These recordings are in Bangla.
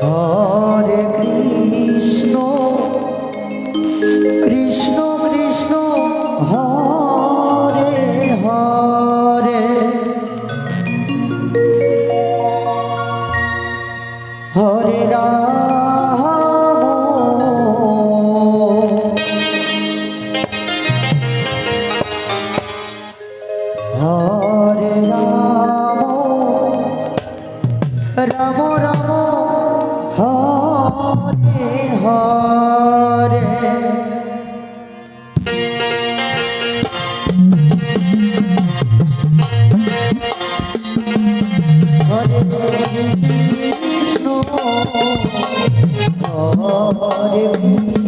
Oh Oh, oh, oh, oh,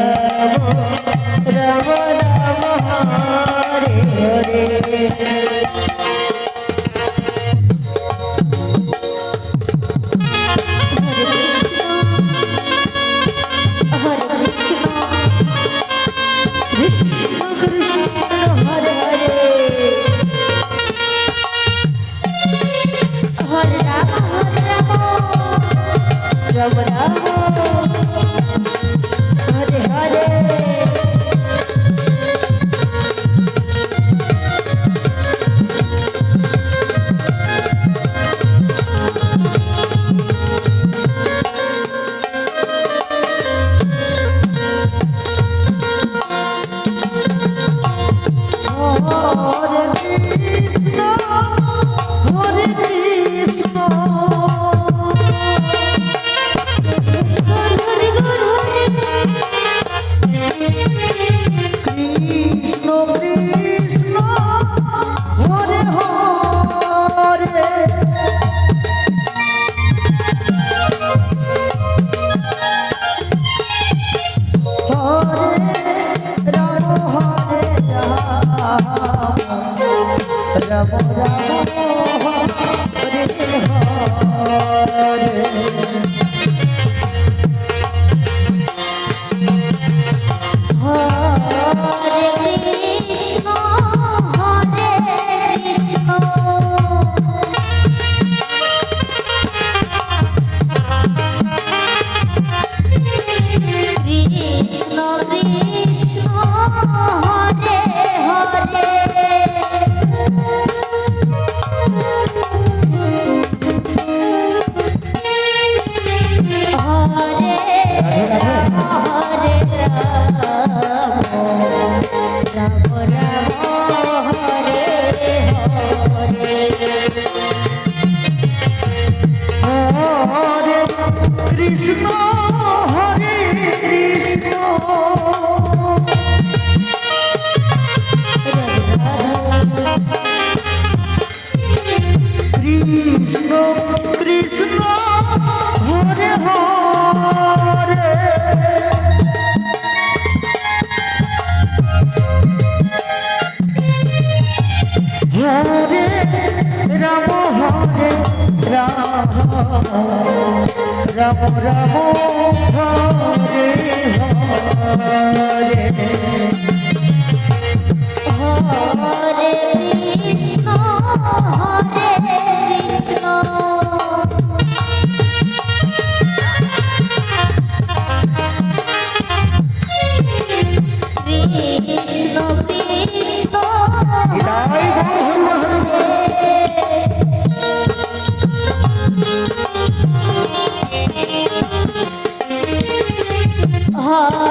Hare Krishna Ram Ram Hare Hare Oh, oh, oh, oh. Ram Ram Hare Hare. Hare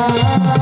Thank you.